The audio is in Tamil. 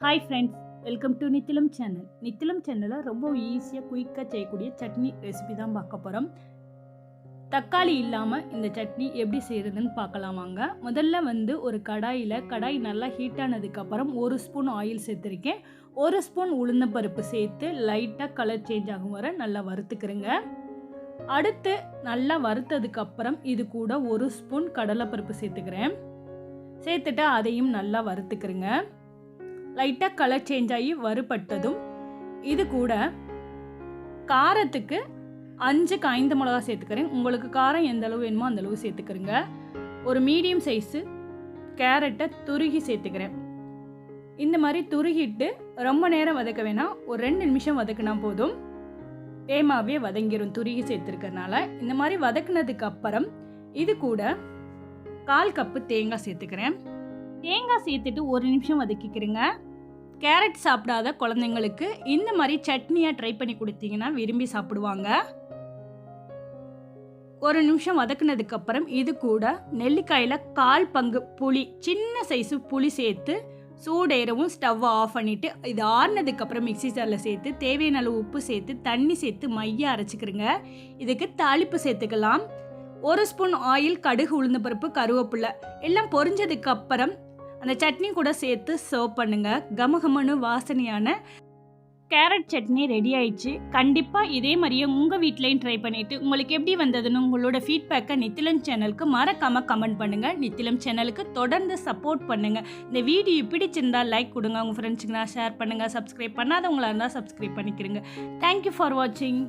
Hi friends welcome to Nithilam channel Nithilam சேனலில் ரொம்ப ஈஸியாக குயிக்காக செய்யக்கூடிய சட்னி ரெசிபி தான் பார்க்க போகிறோம் தக்காளி இல்லாமல் இந்த சட்னி எப்படி செய்கிறதுன்னு பார்க்கலாம் வாங்க. முதல்ல வந்து ஒரு கடாயில் கடாய் நல்லா ஹீட் ஆனதுக்கப்புறம் ஒரு ஸ்பூன் ஆயில் சேர்த்துருக்கேன். ஒரு ஸ்பூன் உளுந்தம்பருப்பு சேர்த்து லைட்டாக கலர் சேஞ்ச் ஆகும் வர நல்லா வறுத்துக்கிறேங்க. அடுத்து நல்லா வறுத்ததுக்கப்புறம் இது கூட ஒரு ஸ்பூன் கடலைப்பருப்பு சேர்த்துக்கிறேன். சேர்த்துட்டு அதையும் நல்லா வறுத்துக்கிறேங்க. லைட்டாக கலர் சேஞ்ச் ஆகி வறுபட்டதும் இது கூட காரத்துக்கு அஞ்சு காய்ந்த மிளகா சேர்த்துக்கிறேன். உங்களுக்கு காரம் எந்த அளவு வேணுமோ அந்த அளவு சேர்த்துக்கிறேங்க. ஒரு மீடியம் சைஸு கேரட்டை துருகி சேர்த்துக்கிறேன். இந்த மாதிரி துருகிட்டு ரொம்ப நேரம் வதக்க வேணாம். ஒரு ரெண்டு நிமிஷம் வதக்குனா போதும். தேமாவே வதங்கிடும் துருகி சேர்த்துருக்கறனால. இந்த மாதிரி வதக்குனதுக்கு அப்புறம் இது கூட கால் கப்பு தேங்காய் சேர்த்துக்கிறேன். தேங்காய் சேர்த்துட்டு ஒரு நிமிஷம் வதக்கிக்கிறேங்க. கேரட் சாப்பிடாத குழந்தைங்களுக்கு இந்த மாதிரி சட்னியாக ட்ரை பண்ணி கொடுத்தீங்கன்னா விரும்பி சாப்பிடுவாங்க. ஒரு நிமிஷம் வதக்குனதுக்கப்புறம் இது கூட நெல்லிக்காயில் கால் பங்கு புளி சின்ன சைஸு புளி சேர்த்து சூடேறவும் ஸ்டவ்வை ஆஃப் பண்ணிவிட்டு இது ஆறுனதுக்கப்புறம் மிக்சி ஜாரில் சேர்த்து தேவையான அளவு உப்பு சேர்த்து தண்ணி சேர்த்து மைய அரைச்சிக்கிறங்க. இதுக்கு தாளிப்பு சேர்த்துக்கலாம். ஒரு ஸ்பூன் ஆயில் கடுகு உளுந்த பருப்பு கருவேப்பிலை எல்லாம் பொறிஞ்சதுக்கப்புறம் அந்த சட்னி கூட சேர்த்து சர்வ் பண்ணுங்கள் கமகமனு வாசனையான கேரட் சட்னி ரெடி ஆயிடுச்சு. கண்டிப்பாக இதே மாதிரியே உங்கள் வீட்லேயும் ட்ரை பண்ணிவிட்டு உங்களுக்கு எப்படி வந்ததுன்னு உங்களோட ஃபீட்பேக்கை நித்திலம் சேனலுக்கு மறக்காமல் கமெண்ட் பண்ணுங்கள் நித்திலம் சேனலுக்கு தொடர்ந்து சப்போர்ட் பண்ணுங்கள் இந்த வீடியோ பிடிச்சிருந்தால் லைக் கொடுங்க. உங்கள் ஃப்ரெண்ட்ஸுக்கு நான் ஷேர் பண்ணுங்கள் சப்ஸ்கிரைப் பண்ணாதவங்களாக இருந்தால் சப்ஸ்கிரைப் பண்ணிக்கிறேங்க தேங்க்யூ ஃபார் வாட்சிங்